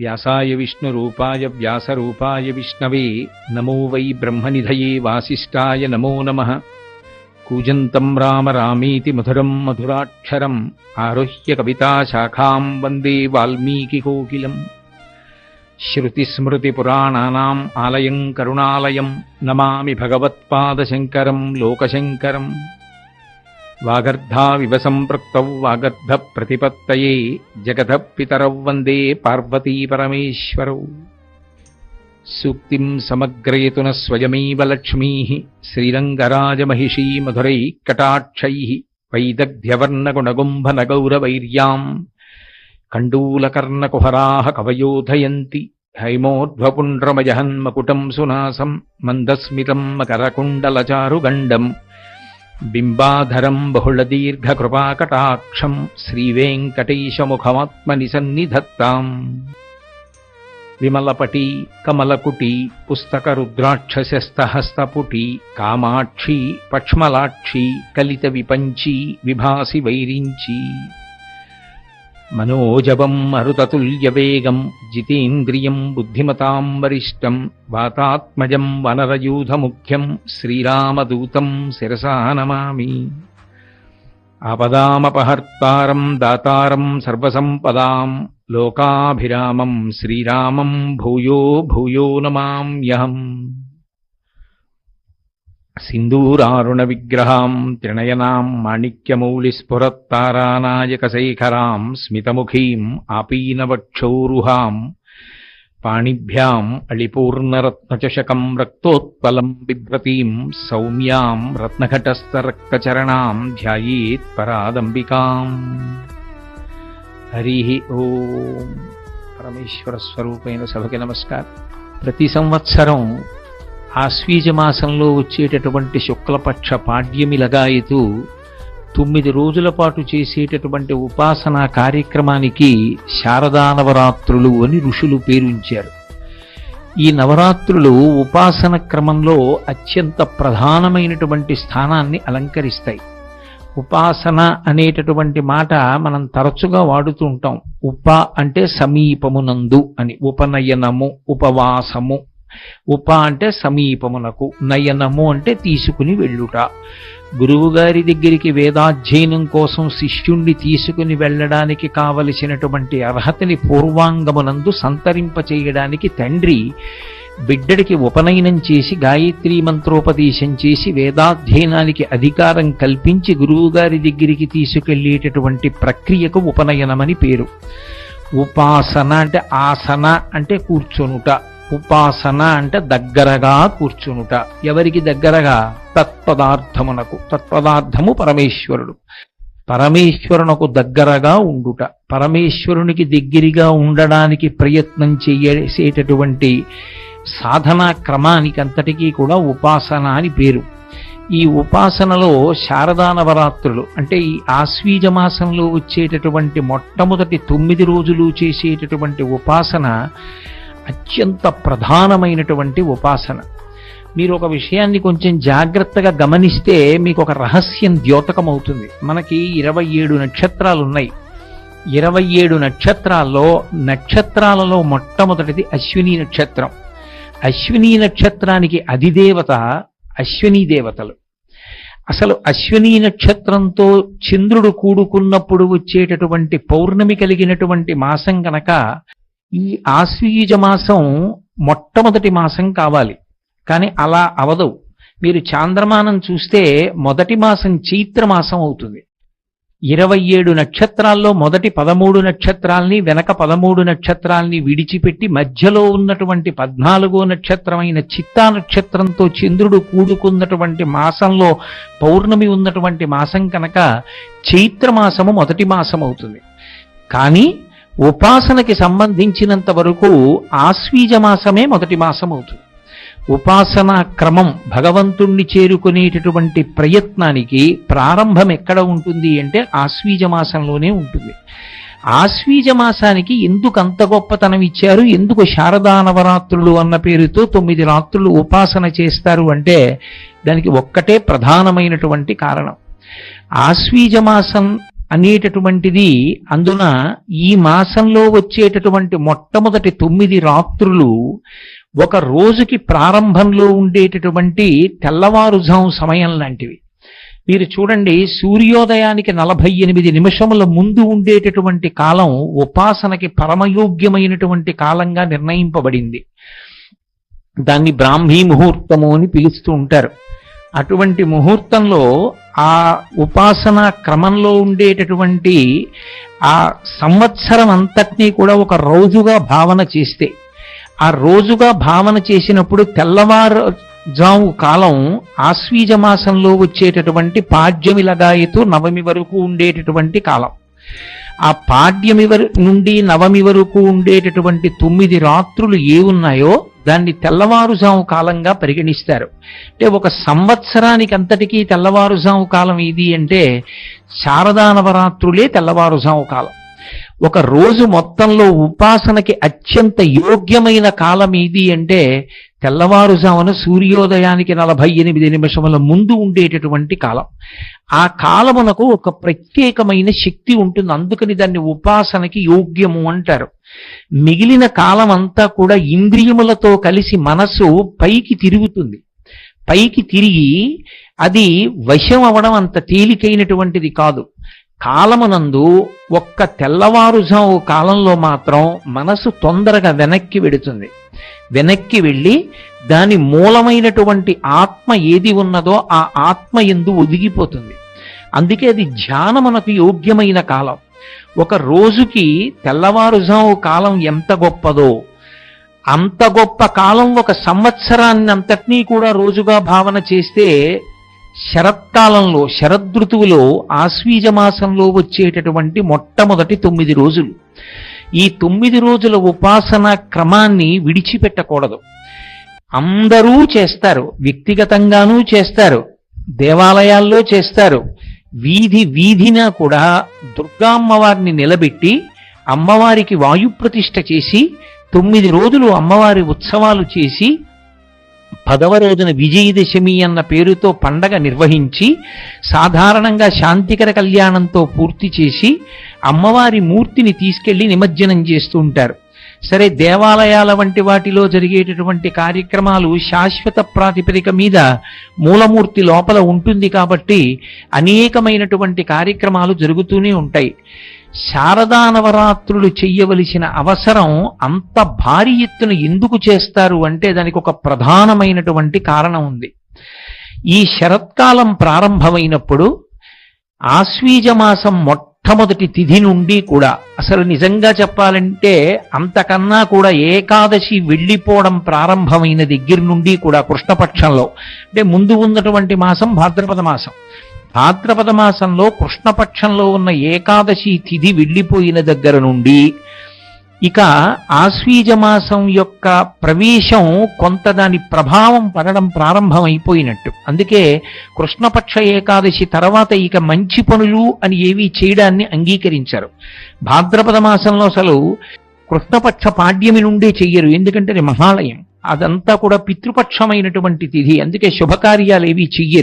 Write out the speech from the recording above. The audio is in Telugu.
వ్యాసాయ విష్ణురూపాయ వ్యాసరూపాయ విష్ణవే నమో వై బ్రహ్మనిధయే వాసిష్టాయ నమో నమ. కూజంతం రామ రామీతి మధురం మధురాక్షరం ఆరుహ్య కవితాశాఖాం వందే వాల్మీకికోకిలం శృతిస్మృతిపురాణానాం ఆలయం కరుణాలయం నమామి భగవత్పాదశంకరం లోకశంకరం. వాగర్ధావివ సంపృక్తౌ వాగర్ధ ప్రతిపత్తయే జగత పితరౌ వందే పార్వతీ పరమేశ్వరౌ సూక్తిం సమగ్రయతున స్వయమేవ లక్ష్మీ శ్రీరంగరాజమహిషీ మధురై కటాక్షై వైదగ్ధ్యవర్ణగుణగుంభనగౌరవైర్యాం. కండూలకర్ణకుహరా కవయోధయంతి హైమోర్ధ్వపుండ్రమజహన్మకుటం సునాసం మందస్మితం మకరకుండలచారుగండం. బింబాధరం బహుళదీర్ఘకృపాకటాక్షం శ్రీవేంకటేశముఖమాత్మని సన్నిధత్తాం విమలపటి కమలకుటి పుస్తకరుద్రాక్షసస్తహస్తపుటి కామాక్షి పక్ష్మలాక్షి కలిత విపంచి విభాసి వైరించి మనోజవం మరుతతుల్యవేగం జితేంద్రియం బుద్ధిమతాం వరిష్టం వాతాత్మజం వనరయూధముఖ్యం శ్రీరామదూతం శిరసా నమామి. ఆపదామపహర్తారం దాతారం సర్వసంపదాం లోకాభిరామం శ్రీరామం భూయో భూయో నమామ్యహం. సింధూరారుణ విగ్రహాం త్రినయనాం మాణిక్యమౌళిస్ఫురత్తారానాయకశేఖరాం స్మితముఖీం ఆపీనవక్షౌరుహాం పాణిభ్యాం అళిపూర్ణరత్నచషకం రక్తోత్పలం బిభ్రతీం సౌమ్యాం రత్నఘటస్థరక్తచరణాం ధ్యాయేత్ పరాదంబికాం హరి ఓం పరమేశ్వర స్వరూపైన సభకి నమస్కారం ప్రతి సంవత్సరం ఆశ్వీజ మాసంలో వచ్చేటటువంటి శుక్లపక్ష పాడ్యమి లగాయతూ తొమ్మిది రోజుల పాటు చేసేటటువంటి ఉపాసనా కార్యక్రమానికి శారదా నవరాత్రులు అని ఋషులు పేరుంచారు. ఈ నవరాత్రులు ఉపాసన క్రమంలో అత్యంత ప్రధానమైనటువంటి స్థానాన్ని అలంకరిస్తాయి. ఉపాసన అనేటటువంటి మాట మనం తరచుగా వాడుతూ ఉంటాం. ఉప అంటే సమీపమునందు అని. ఉపనయనము ఉపవాసము ఉప అంటే సమీపమునకు నయనము అంటే తీసుకుని వెళ్ళుట. గురువుగారి దగ్గరికి వేదాధ్యయనం కోసం శిష్యుణ్ణి తీసుకుని వెళ్ళడానికి కావలసినటువంటి అర్హతని పూర్వాంగమునందు సంతరింపచేయడానికి తండ్రి బిడ్డడికి ఉపనయనం చేసి గాయత్రి మంత్రోపదేశం చేసి వేదాధ్యయనానికి అధికారం కల్పించి గురువుగారి దగ్గరికి తీసుకెళ్ళేటటువంటి ప్రక్రియకు ఉపనయనమని పేరు. ఉపాసన అంటే ఆసన అంటే కూర్చొనుట. ఉపాసన అంటే దగ్గరగా కూర్చునుట. ఎవరికి దగ్గరగా? తత్పదార్థమునకు. తత్పదార్థము పరమేశ్వరుడు. పరమేశ్వరునకు దగ్గరగా ఉండుట. పరమేశ్వరునికి దగ్గరగా ఉండడానికి ప్రయత్నం చేసేటటువంటి సాధనా క్రమానికి అంతటికీ కూడా ఉపాసన అని పేరు. ఈ ఉపాసనలో శారదా నవరాత్రులు అంటే ఈ ఆశ్వీజ మాసంలో వచ్చేటటువంటి మొట్టమొదటి తొమ్మిది రోజులు చేసేటటువంటి ఉపాసన అత్యంత ప్రధానమైనటువంటి ఉపాసన. మీరు ఒక విషయాన్ని కొంచెం జాగ్రత్తగా గమనిస్తే మీకు ఒక రహస్యం ద్యోతకమవుతుంది. మనకి ఇరవై ఏడు నక్షత్రాలు ఉన్నాయి ఇరవై ఏడు నక్షత్రాల్లో నక్షత్రాలలో మొట్టమొదటిది అశ్విని నక్షత్రం. అశ్విని నక్షత్రానికి అధిదేవత అశ్విని దేవతలు. అసలు అశ్విని నక్షత్రంతో చంద్రుడు కూడుకున్నప్పుడు వచ్చేటటువంటి పౌర్ణమి కలిగినటువంటి మాసం కనుక ఈ ఆశ్వీజ మాసం మొట్టమొదటి మాసం కావాలి. కానీ అలా అవదు. మీరు చాంద్రమానం చూస్తే మొదటి మాసం చైత్ర మాసం అవుతుంది. ఇరవై ఏడు నక్షత్రాల్లో మొదటి పదమూడు నక్షత్రాల్ని వెనక పదమూడు నక్షత్రాల్ని విడిచిపెట్టి మధ్యలో ఉన్నటువంటి పద్నాలుగో నక్షత్రమైన చిత్తా నక్షత్రంతో చంద్రుడు కూడుకున్నటువంటి మాసంలో పౌర్ణమి ఉన్నటువంటి మాసం కనుక చైత్రమాసము మొదటి మాసం అవుతుంది కానీ ఉపాసనకి సంబంధించినంత వరకు ఆశ్వీజ మాసమే మొదటి మాసం అవుతుంది ఉపాసనా క్రమం భగవంతుణ్ణి చేరుకునేటటువంటి ప్రయత్నానికి ప్రారంభం ఎక్కడ ఉంటుంది అంటే ఆశ్వీజ మాసంలోనే ఉంటుంది. ఆశ్వీజ మాసానికి ఎందుకు అంత గొప్పతనం ఇచ్చారు? ఎందుకు శారదా నవరాత్రులు అన్న పేరుతో తొమ్మిది రాత్రులు ఉపాసన చేస్తారు అంటే దానికి ఒక్కటే ప్రధానమైనటువంటి కారణం. ఆశ్వీజ మాసం అనేటటువంటిది అందున ఈ మాసంలో వచ్చేటటువంటి మొట్టమొదటి తొమ్మిది రాత్రులు ఒక రోజుకి ప్రారంభంలో ఉండేటటువంటి తెల్లవారుజాము సమయం లాంటివి. మీరు చూడండి సూర్యోదయానికి నలభై ఎనిమిది నిమిషముల ముందు ఉండేటటువంటి కాలం ఉపాసనకి పరమయోగ్యమైనటువంటి కాలంగా నిర్ణయింపబడింది. దాన్ని బ్రాహ్మీ ముహూర్తము అని పిలుస్తూ ఉంటారు. అటువంటి ముహూర్తంలో ఆ ఉపాసన క్రమంలో ఉండేటటువంటి ఆ సంవత్సరం అంతటినీ కూడా ఒక రోజుగా భావన చేస్తే ఆ రోజుగా భావన చేసినప్పుడు తెల్లవారు జాము కాలం ఆశ్వీజ మాసంలో వచ్చేటటువంటి పాడ్యమి లగాయతు నవమి వరకు ఉండేటటువంటి కాలం. ఆ పాడ్యమి వర నుండి నవమి వరకు ఉండేటటువంటి తొమ్మిది రాత్రులు ఏ ఉన్నాయో దాన్ని తెల్లవారుజాము కాలంగా పరిగణిస్తారు. అంటే ఒక సంవత్సరానికి అంతటికీ తెల్లవారుజాము కాలం ఇది అంటే శారదా నవరాత్రులే తెల్లవారుజాము కాలం. ఒక రోజు మొత్తంలో ఉపాసనకి అత్యంత యోగ్యమైన కాలం ఇది అంటే తెల్లవారుజామున సూర్యోదయానికి నలభై ఎనిమిది నిమిషముల ముందు ఉండేటటువంటి కాలం. ఆ కాలమునకు ఒక ప్రత్యేకమైన శక్తి ఉంటుంది. అందుకని దాన్ని ఉపాసనకి యోగ్యము అంటారు. మిగిలిన కాలం అంతా కూడా ఇంద్రియములతో కలిసి మనస్సు పైకి తిరుగుతుంది. పైకి తిరిగి అది వశం అవడం అంత తేలికైనటువంటిది కాదు. కాలమునందు ఒక్క తెల్లవారుజాము కాలంలో మాత్రం మనసు తొందరగా వెనక్కి వెడుతుంది. వెనక్కి వెళ్ళి దాని మూలమైనటువంటి ఆత్మ ఏది ఉన్నదో ఆ ఆత్మ ఎందు ఒదిగిపోతుంది. అందుకే అది ధ్యానమునకు యోగ్యమైన కాలం. ఒక రోజుకి తెల్లవారుజాము కాలం ఎంత గొప్పదో అంత గొప్ప కాలం ఒక సంవత్సరాన్ని అంతటినీ కూడా రోజుగా భావన చేస్తే శరత్కాలంలో శరదృతువులో ఆశ్వీజ మాసంలో వచ్చేటటువంటి మొట్టమొదటి తొమ్మిది రోజులు. ఈ తొమ్మిది రోజుల ఉపాసన క్రమాన్ని విడిచిపెట్టకూడదు. అందరూ చేస్తారు వ్యక్తిగతంగానూ చేస్తారు దేవాలయాల్లో చేస్తారు. వీధి వీధిన కూడా దుర్గా అమ్మవారిని నిలబెట్టి అమ్మవారికి వాయుప్రతిష్ఠ చేసి తొమ్మిది రోజులు అమ్మవారి ఉత్సవాలు చేసి పదవ రోజున విజయదశమి అన్న పేరుతో పండగ నిర్వహించి సాధారణంగా శాంతికర కళ్యాణంతో పూర్తి చేసి అమ్మవారి మూర్తిని తీసుకెళ్ళి నిమజ్జనం చేస్తూ ఉంటారు. సరే దేవాలయాల వంటి వాటిలో జరిగేటటువంటి కార్యక్రమాలు శాశ్వత ప్రాతిపదిక మీద మూలమూర్తి లోపల ఉంటుంది కాబట్టి అనేకమైనటువంటి కార్యక్రమాలు జరుగుతూనే ఉంటాయి. శారదా నవరాత్రులు చెయ్యవలసిన అవసరం అంత భారీ ఎత్తున ఎందుకు చేస్తారు అంటే దానికి ఒక ప్రధానమైనటువంటి కారణం ఉంది. ఈ శరత్కాలం ప్రారంభమైనప్పుడు ఆశ్వీజ మాసం మొట్టమొదటి తిథి నుండి కూడా అసలు నిజంగా చెప్పాలంటే అంతకన్నా కూడా ఏకాదశి వెళ్ళిపోవడం ప్రారంభమైన దగ్గర నుండి కూడా కృష్ణపక్షంలో. అంటే ముందు ఉన్నటువంటి మాసం భాద్రపద మాసం. భాద్రపద మాసంలో కృష్ణపక్షంలో ఉన్న ఏకాదశి తిథి వెళ్ళిపోయిన దగ్గర నుండి ఇక ఆశ్వీజమాసం యొక్క ప్రవేశం కొంత దాని ప్రభావం పడడం ప్రారంభమైపోయినట్టు. అందుకే కృష్ణపక్ష ఏకాదశి తర్వాత ఇక మంచి పనులు అని ఏవి చేయడాన్ని అంగీకరించారు. భాద్రపద మాసంలో అసలు కృష్ణపక్ష పాడ్యమి నుండే చెయ్యరు ఎందుకంటే అది మహాలయం. అదంతా కూడా పితృపక్షమైనటువంటి తిథి అందుకే శుభకార్యాలు ఏవి చెయ్యరు.